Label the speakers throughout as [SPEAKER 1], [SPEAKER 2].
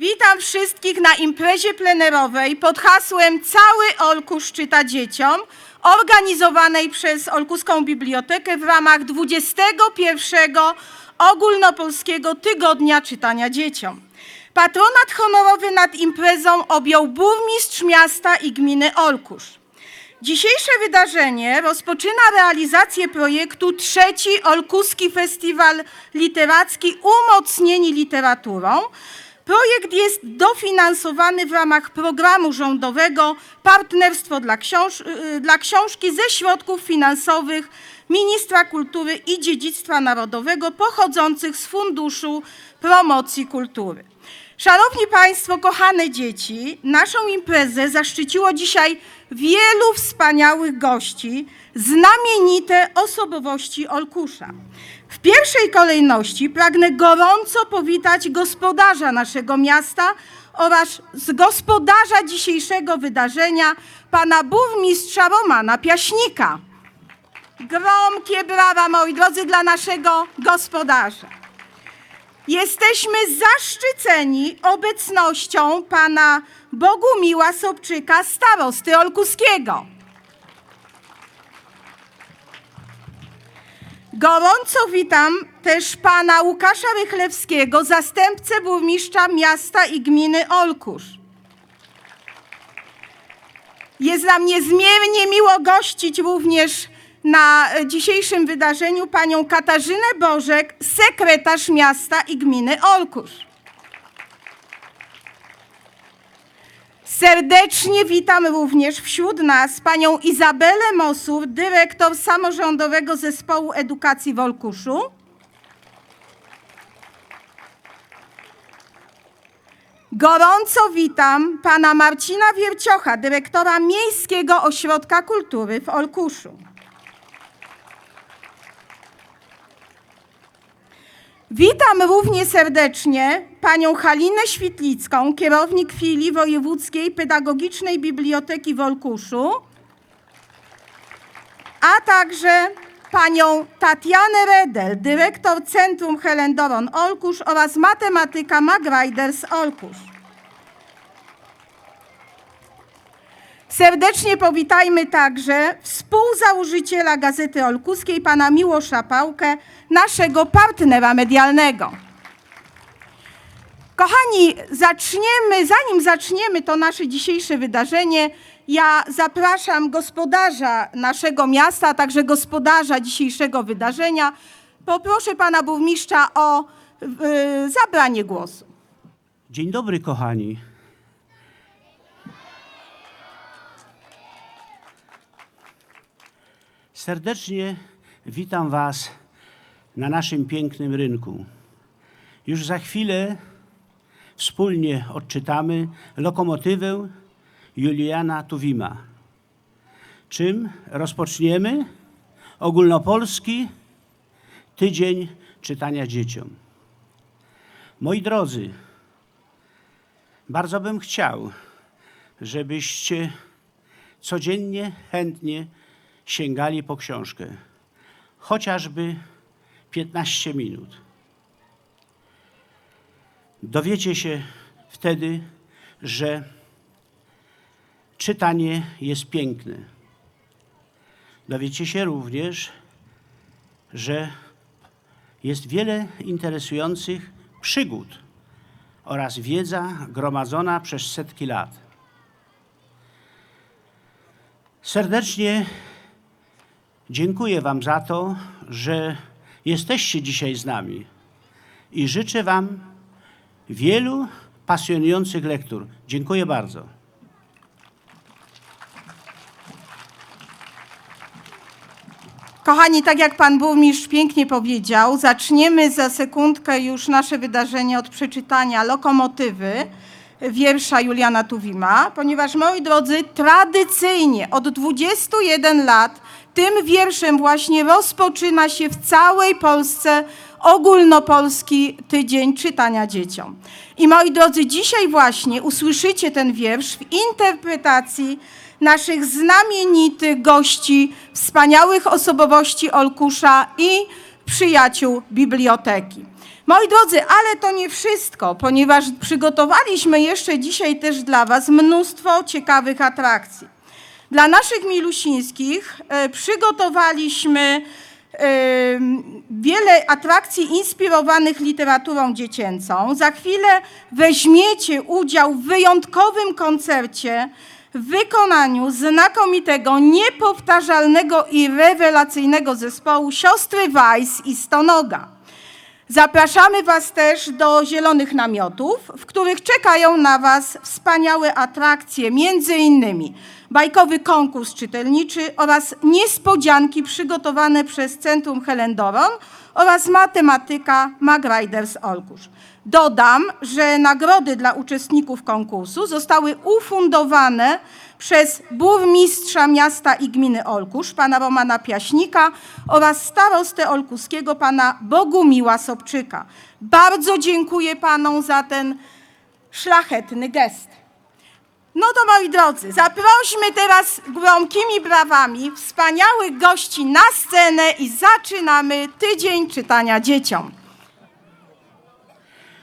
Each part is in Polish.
[SPEAKER 1] Witam wszystkich na imprezie plenerowej pod hasłem Cały Olkusz czyta dzieciom, organizowanej przez Olkuską Bibliotekę w ramach 21. Ogólnopolskiego Tygodnia Czytania Dzieciom. Patronat honorowy nad imprezą objął burmistrz miasta i gminy Olkusz. Dzisiejsze wydarzenie rozpoczyna realizację projektu Trzeci Olkuski Festiwal Literacki Umocnieni Literaturą. Projekt jest dofinansowany w ramach programu rządowego Partnerstwo dla, książ- y, dla Książki ze środków finansowych Ministra Kultury i Dziedzictwa Narodowego pochodzących z Funduszu Promocji Kultury. Szanowni Państwo, kochane dzieci, naszą imprezę zaszczyciło dzisiaj wielu wspaniałych gości, znamienite osobowości Olkusza. W pierwszej kolejności pragnę gorąco powitać gospodarza naszego miasta oraz z gospodarza dzisiejszego wydarzenia, pana burmistrza Romana Piaśnika. Gromkie brawa, moi drodzy, dla naszego gospodarza. Jesteśmy zaszczyceni obecnością pana Bogumiła Sobczyka, starosty Olkuskiego. Gorąco witam też pana Łukasza Rychlewskiego, zastępcę burmistrza miasta i gminy Olkusz. Jest nam niezmiernie miło gościć również na dzisiejszym wydarzeniu panią Katarzynę Bożek, sekretarz miasta i gminy Olkusz. Serdecznie witam również wśród nas panią Izabelę Mosur, dyrektor Samorządowego Zespołu Edukacji w Olkuszu. Gorąco witam pana Marcina Wierciocha, dyrektora Miejskiego Ośrodka Kultury w Olkuszu. Witam równie serdecznie panią Halinę Świtlicką, kierownik filii Wojewódzkiej Pedagogicznej Biblioteki w Olkuszu, a także panią Tatianę Redel, dyrektor Centrum Helen Doron Olkusz oraz matematyka Magriders Olkusz. Serdecznie powitajmy także współzałożyciela Gazety Olkuskiej, pana Miłosza Pałkę, naszego partnera medialnego. Kochani, zaczniemy, zanim zaczniemy to nasze dzisiejsze wydarzenie, ja zapraszam gospodarza naszego miasta, a także gospodarza dzisiejszego wydarzenia. Poproszę pana burmistrza o y, zabranie głosu.
[SPEAKER 2] Dzień dobry, kochani. Serdecznie witam Was na naszym pięknym rynku. Już za chwilę wspólnie odczytamy lokomotywę Juliana Tuwima. Czym rozpoczniemy ogólnopolski tydzień czytania dzieciom. Moi drodzy, bardzo bym chciał, żebyście codziennie chętnie sięgali po książkę, chociażby 15 minut. Dowiecie się wtedy, że czytanie jest piękne. Dowiecie się również, że jest wiele interesujących przygód oraz wiedza gromadzona przez setki lat. Serdecznie dziękuję Wam za to, że jesteście dzisiaj z nami i życzę Wam wielu pasjonujących lektur. Dziękuję bardzo.
[SPEAKER 1] Kochani, tak jak pan burmistrz pięknie powiedział, zaczniemy za sekundkę już nasze wydarzenie od przeczytania lokomotywy wiersza Juliana Tuwima, ponieważ moi drodzy, tradycyjnie od 21 lat tym wierszem właśnie rozpoczyna się w całej Polsce ogólnopolski tydzień czytania dzieciom. I moi drodzy, dzisiaj właśnie usłyszycie ten wiersz w interpretacji naszych znamienitych gości, wspaniałych osobowości Olkusza i przyjaciół biblioteki. Moi drodzy, ale to nie wszystko, ponieważ przygotowaliśmy jeszcze dzisiaj też dla Was mnóstwo ciekawych atrakcji. Dla naszych milusińskich e, przygotowaliśmy e, wiele atrakcji inspirowanych literaturą dziecięcą. Za chwilę weźmiecie udział w wyjątkowym koncercie w wykonaniu znakomitego, niepowtarzalnego i rewelacyjnego zespołu Siostry Weiss i Stonoga. Zapraszamy Was też do zielonych namiotów, w których czekają na Was wspaniałe atrakcje, między innymi bajkowy konkurs czytelniczy oraz niespodzianki przygotowane przez Centrum Helen Doron oraz matematyka Magriders Olkusz. Dodam, że nagrody dla uczestników konkursu zostały ufundowane przez burmistrza miasta i gminy Olkusz, pana Romana Piaśnika oraz starostę olkuskiego, pana Bogumiła Sobczyka. Bardzo dziękuję panom za ten szlachetny gest. No to moi drodzy, zaprośmy teraz gromkimi brawami wspaniałych gości na scenę i zaczynamy tydzień czytania dzieciom.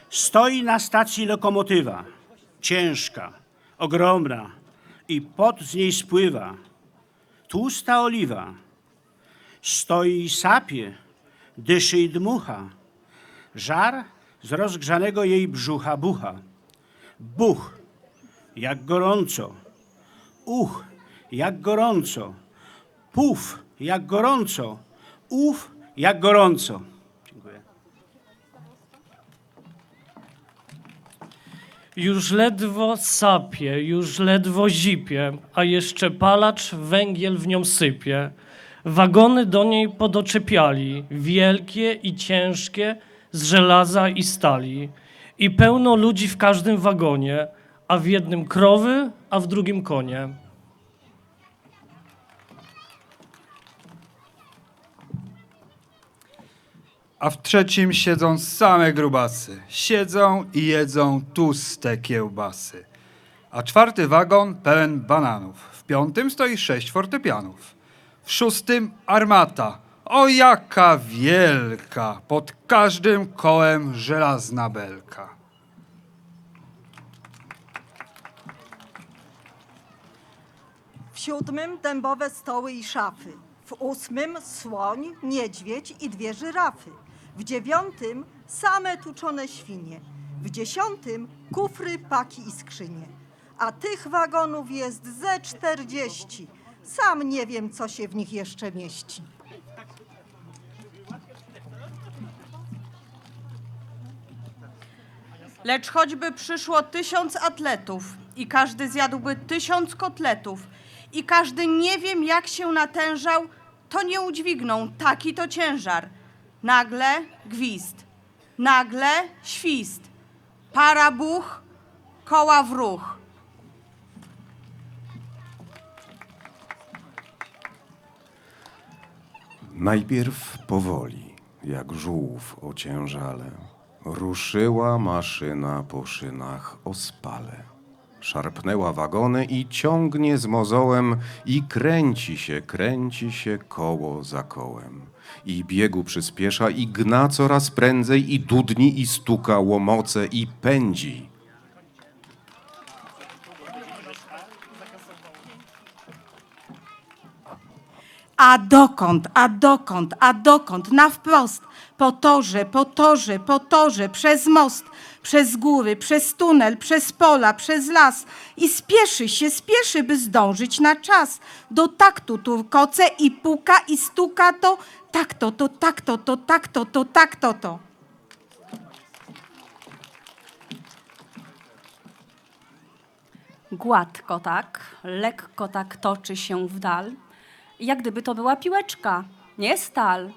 [SPEAKER 2] Stoi na stacji lokomotywa, ciężka, ogromna i pot z niej spływa. Tłusta oliwa. Stoi i sapie, dyszy i dmucha. Żar z rozgrzanego jej brzucha bucha. Buch, jak gorąco. Uch, jak gorąco. Puf, jak gorąco. Uf, jak gorąco. Dziękuję.
[SPEAKER 3] Już ledwo sapie, już ledwo zipie, a jeszcze palacz węgiel w nią sypie. Wagony do niej podoczepiali, wielkie i ciężkie, z żelaza i stali. I pełno ludzi w każdym wagonie, a w jednym krowy, a w drugim konie.
[SPEAKER 4] A w trzecim siedzą same grubasy. Siedzą i jedzą tłuste kiełbasy. A czwarty wagon pełen bananów. W piątym stoi sześć fortepianów. W szóstym armata. O jaka wielka! Pod każdym kołem żelazna belka.
[SPEAKER 5] Siódmym dębowe stoły i szafy. W ósmym słoń, niedźwiedź i dwie żyrafy. W dziewiątym same tuczone świnie. W dziesiątym kufry, paki i skrzynie. A tych wagonów jest ze czterdzieści. Sam nie wiem, co się w nich jeszcze mieści.
[SPEAKER 1] Lecz choćby przyszło tysiąc atletów i każdy zjadłby tysiąc kotletów i każdy nie wiem jak się natężał, to nie udźwigną taki to ciężar. Nagle gwizd, nagle świst, para buch, koła w ruch.
[SPEAKER 6] Najpierw powoli, jak żółw ociężale, ruszyła maszyna po szynach ospale. Szarpnęła wagony i ciągnie z mozołem i kręci się, kręci się koło za kołem. I biegu przyspiesza i gna coraz prędzej i dudni i stuka łomoce i pędzi.
[SPEAKER 1] A dokąd, a dokąd, a dokąd, na wprost, po torze, po torze, po torze, przez most, przez góry, przez tunel, przez pola, przez las. I spieszy się, spieszy, by zdążyć na czas. Do taktu turkoce i puka i stuka to, tak to, to, tak to, to, tak to, to, tak to, to.
[SPEAKER 7] Gładko tak, lekko tak toczy się w dal, jak gdyby to była piłeczka, nie stal,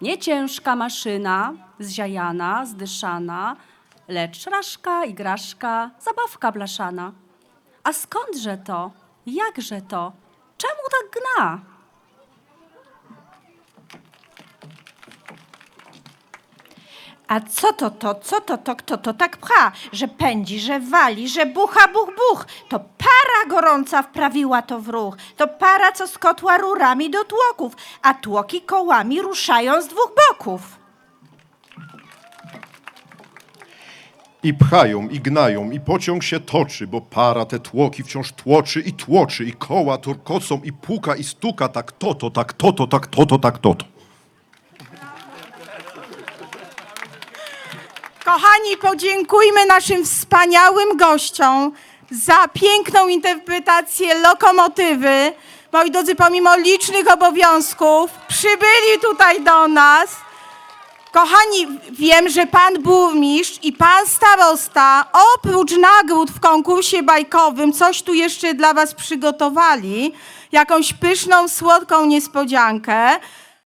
[SPEAKER 7] nie ciężka maszyna, zziajana, zdyszana, lecz szraszka, igraszka, zabawka blaszana. A skądże to? Jakże to? Czemu tak gna?
[SPEAKER 8] A co to to, co to to, kto to tak pcha, że pędzi, że wali, że bucha, buch, buch? To para gorąca wprawiła to w ruch. To para, co skotła rurami do tłoków, a tłoki kołami ruszają z dwóch boków.
[SPEAKER 9] I pchają, i gnają, i pociąg się toczy, bo para te tłoki wciąż tłoczy i tłoczy, i koła turkocą, i puka, i stuka, tak to-to, tak to-to, tak to-to, tak to-to.
[SPEAKER 1] Kochani, podziękujmy naszym wspaniałym gościom za piękną interpretację lokomotywy. Moi drodzy, pomimo licznych obowiązków, przybyli tutaj do nas. Kochani, wiem, że pan burmistrz i pan starosta oprócz nagród w konkursie bajkowym coś tu jeszcze dla was przygotowali. Jakąś pyszną, słodką niespodziankę.